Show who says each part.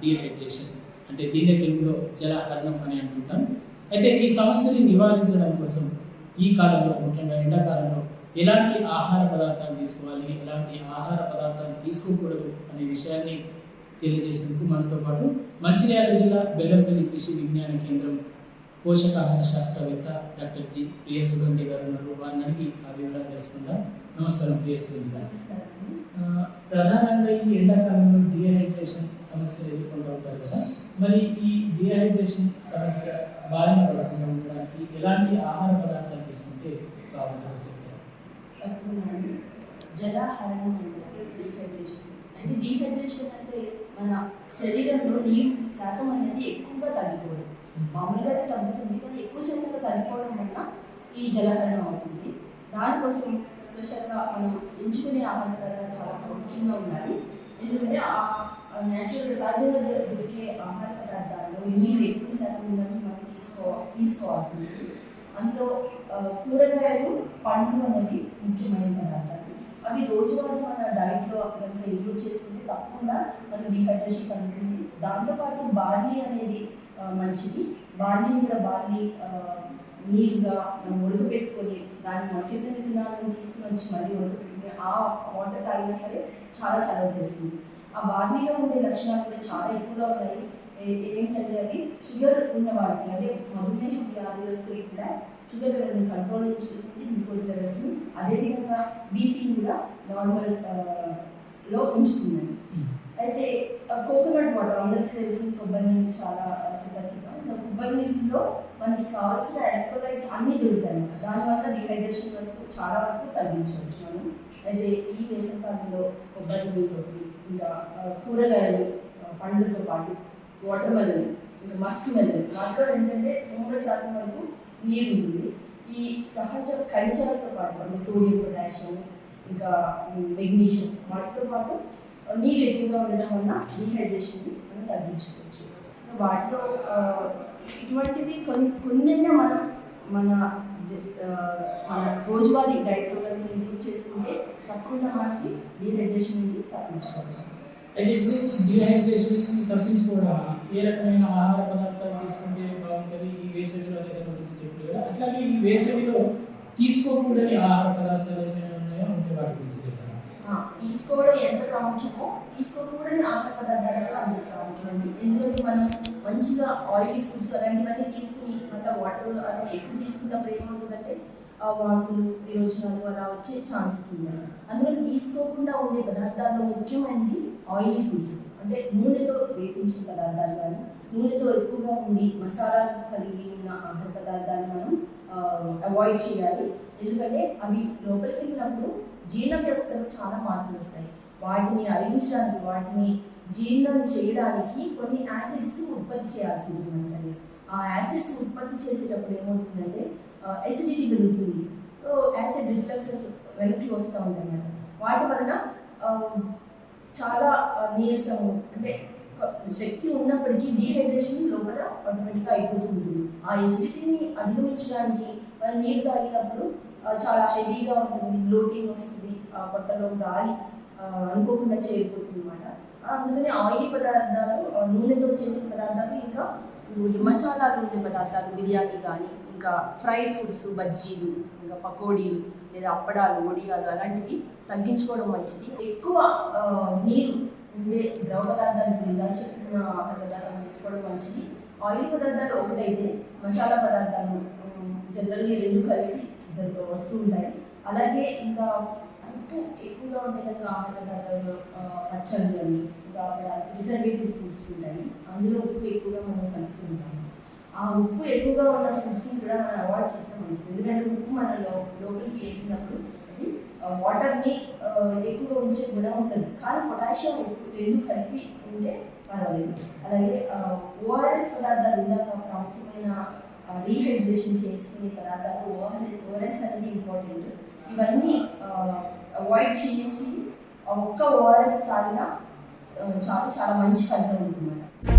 Speaker 1: Dehydration అంటే దీన్నే తెలుగులో జలహరణం అని అంటుంటాం. అయితే ఈ సమస్యని నివారించడం కోసం ఈ కాలంలో ముఖ్యంగా ఎండాకాలంలో ఎలాంటి ఆహార పదార్థాలు తీసుకోవాలి ఎలాంటి ఆహార పదార్థాలు తీసుకోకూడదు అనే విషయాన్ని తెలియజేసేందుకు మనతో పాటు మంచిర్యాల జిల్లా బెల్లంపల్లి కృషి విజ్ఞాన కేంద్రం పోషకాహార శాస్త్రవేత్త డాక్టర్ జి ప్రియ సుగంధి గారు ఉన్నారు. వారిని అడిగి ఆ వివరాలు తెలుసుకుందాం. నమస్కారం ప్రియ సుగంధి గారు. ప్రధానంగా ఈ ఎండాకాలంలో డిహైడ్రేషన్ సమస్య ఎదుర్కొంటూ ఉంటారు కదా. మరి ఈ డిహైడ్రేషన్ సమస్య బారిన పడకుండా ఉండడానికి ఎలాంటి ఆహార పదార్థాలు తీసుకుంటే బాగుంటుందో చెప్తారు?
Speaker 2: తప్పకుండా జలాహరణం అంటారు డీహైడ్రేషన్ అయితే డీహైడ్రేషన్ అంటే మన శరీరంలో నీరు శాతం అనేది ఎక్కువగా తగ్గిపోవడం. మామూలుగా అయితే తగ్గుతుంది కానీ ఎక్కువ శాతంలో తగ్గిపోవడం వల్ల ఈ జలహరణం అవుతుంది. దానికోసం స్పెషల్గా మనం ఎంచుకునే ఆహార పదార్థాలు చాలా ప్రాముఖ్యంగా ఉండాలి. ఎందుకంటే ఆ న్యాచురల్గా సహజంగా దొరికే ఆహార పదార్థాల్లో నీరు ఎక్కువ శాతం ఉందని మనం తీసుకో తీసుకోవాల్సింది. అందులో కూరగాయలు పండ్లు అనేవి ముఖ్యమైన పదార్థాలు. అవి రోజువారీ మన డైట్లో కనుక ఇంక్లూడ్ చేసుకుంటే తప్పకుండా మన డిహైడ్రేషన్ తగ్గుతుంది. దాంతోపాటు బార్లీ అనేది మంచిది. బార్లీని కూడా బార్లీ నీరుగా మనం ఉడకబెట్టుకొని దాన్ని మొలకెత్తిన విత్తనాలను తీసుకుని వచ్చి మళ్ళీ ఉడకబెట్టుకుని ఆ వాటర్ తాగినా సరే చాలా చాలా చేస్తుంది. ఆ బార్లీలో ఉండే లక్షణాలు కూడా చాలా ఎక్కువగా ఉన్నాయి. ఏంటంటే అవి షుగర్ ఉన్న వాళ్ళకి అంటే మధుమేహ వ్యాధిగ్రస్తులకు కూడా షుగర్ లెవెల్ని కంట్రోల్ ఉంచుతుంది గ్లూకోజ్ లెవెల్స్ని అదేవిధంగా బీపీని కూడా నార్మల్లో ఉంచుతుందండి. అయితే కోకోనట్ వాటర్ అందరికీ తెలిసిన కొబ్బరి నీళ్ళు చాలా సుపరిచితం. కొబ్బరి నీళ్ళలో మనకి కావాల్సిన ఎలక్ట్రోలైట్స్ అన్నీ దొరుకుతాయి దానివల్ల డిహైడ్రేషన్ వరకు చాలా వరకు తగ్గించవచ్చు మనం. అయితే ఈ వేసవికాలంలో కొబ్బరి నీళ్ళు ఇంకా కూరగాయలు పండ్లతో పాటు వాటర్ మెలన్ ఇంకా మస్క్ మెలన్ వాటిలో ఏంటంటే తొంభై శాతం వరకు నీరు ఉంటుంది ఈ సహజ ఖనిజాలతో పాటు అంటే సోడియం పొటాషియం ఇంకా మెగ్నీషియం వాటితో పాటు నీరు ఎక్కువగా ఉండడం వల్ల డీహైడ్రేషన్ని మనం తగ్గించుకోవచ్చు. వాటిలో ఇటువంటివి కొన్ని కొన్నైనా మనం మన మన రోజువారీ డైట్లో ఇంక్లూడ్ చేసుకుంటే తప్పకుండా మనకి డీహైడ్రేషన్ నుండి తప్పించుకోవచ్చు.
Speaker 1: అయితే ఇప్పుడు డిహైడ్రేషన్ తప్పించుకోవడానికి ఏ రకమైన ఆహార పదార్థాలు తీసుకుంటే బాగుంటుంది? ఈ వేసవిలో గురించి చెప్పారు కదా అట్లాగే ఈ వేసవిలో తీసుకోకూడని ఆహార పదార్థాలు ఏమైనా ఉన్నాయో? ఉంటే వాటి గురించి చెప్తారా
Speaker 2: ఆ, తీసుకోవడం ఎంత ప్రాముఖ్యమో తీసుకోకూడని ఆహార పదార్థాలు కూడా అంత ప్రాముఖ్యమండి ఎందుకంటే మనం మంచిగా ఆయిలీ ఫుడ్స్ అలాంటివన్నీ తీసుకుని మళ్ళీ వాటర్ అలా ఎక్కువ తీసుకున్నప్పుడు ఏమవుతుందంటే వాంతులు విరోచనాలు అలా వచ్చే ఛాన్సెస్ ఉన్నాయి. అందులో తీసుకోకుండా ఉండే పదార్థాల్లో ముఖ్యమైనది ఆయిలీ ఫుడ్స్ అంటే నూనెతో వేపించిన పదార్థాలు కానీ నూనెతో ఎక్కువగా ఉండి మసాలాలు కలిగి ఉన్న ఆహార పదార్థాలు మనం అవాయిడ్ చేయాలి. ఎందుకంటే అవి లోపలికి వెళ్ళినప్పుడు జీర్ణ వ్యవస్థలో చాలా మార్పులు వస్తాయి. వాటిని అరిగించడానికి వాటిని జీర్ణం చేయడానికి కొన్ని యాసిడ్స్ ఉత్పత్తి చేయాల్సి ఉంటుంది మన శరీరం. ఆ యాసిడ్స్ ఉత్పత్తి చేసేటప్పుడు ఏమవుతుందంటే ఎసిడిటీ పెరుగుతుంది. సో యాసిడ్ రిఫ్లెక్సెస్ వెనక్కి వస్తూ ఉంటాయి అన్నమాట వాటి వలన చాలా నీరసం నీరసము అంటే శక్తి ఉన్నప్పటికీ డీహైడ్రేషన్ లోపల ఆటోమేటిక్గా అయిపోతూ ఉంటుంది. ఆ ఎసిడిటీని అధిగమించడానికి మనం నీరు తాగినప్పుడు చాలా హెవీగా ఉంటుంది బ్లోటింగ్ వస్తుంది ఆ పొట్టలో గాలి అనుకోకుండా చేరిపోతుంది అనమాట అందుకని ఆయిలీ పదార్థాలు నూనెతో చేసిన పదార్థాలు ఇంకా మసాలాలు ఉండే పదార్థాలు బిర్యానీ కానీ ఇంకా ఫ్రైడ్ ఫుడ్స్ బజ్జీలు ఇంకా పకోడీలు లేదా అప్పడాలు వడియాలు అలాంటివి తగ్గించుకోవడం మంచిది. ఎక్కువ నీరు ఉండే ద్రవ పదార్థాలు ఇందా చెప్పిన ఆహార పదార్థాలు తీసుకోవడం మంచిది. ఆయిల్ పదార్థాలు ఒకటైతే మసాలా పదార్థాలు జనరల్గా రెండు కలిసి వస్తూ ఉంటాయి. అలాగే ఇంకా ఉప్పు ఎక్కువగా ఉండే కనుక ఆహార పదార్థాలు పచ్చళ్ళు అని ఇంకా ప్రిజర్వేటివ్ ఫుడ్స్ ఉంటాయి. అందులో ఉప్పు ఎక్కువగా మనం కలుపుతుంటాము. ఆ ఉప్పు ఎక్కువగా ఉన్న ఫుడ్స్ని కూడా మనం అవాయిడ్ చేస్తే మంచిది. ఎందుకంటే ఉప్పు మన లోపలికి వెళ్ళినప్పుడు అది వాటర్ని ఎక్కువగా ఉంచే గుణం ఉంటుంది కానీ పొటాషియం ఉప్పు రెండు కలిపి ఉంటే పర్వాలేదు. అలాగే ఓఆర్ఎస్ పదార్థాలు ఇందాక ప్రాముఖ్యమైన రీహైడ్రేషన్ చేసుకునే పదార్థాలు ఓఆర్ఎస్ ఓఆర్ఎస్ అనేది ఇంపార్టెంట్ ఇవన్నీ అవాయిడ్ చేసి ఆ ఒక్క ఓఆర్ఎస్ తాగినా ఆ, చాలా చాలా మంచి ఫలితం ఉంటుందన్నమాట.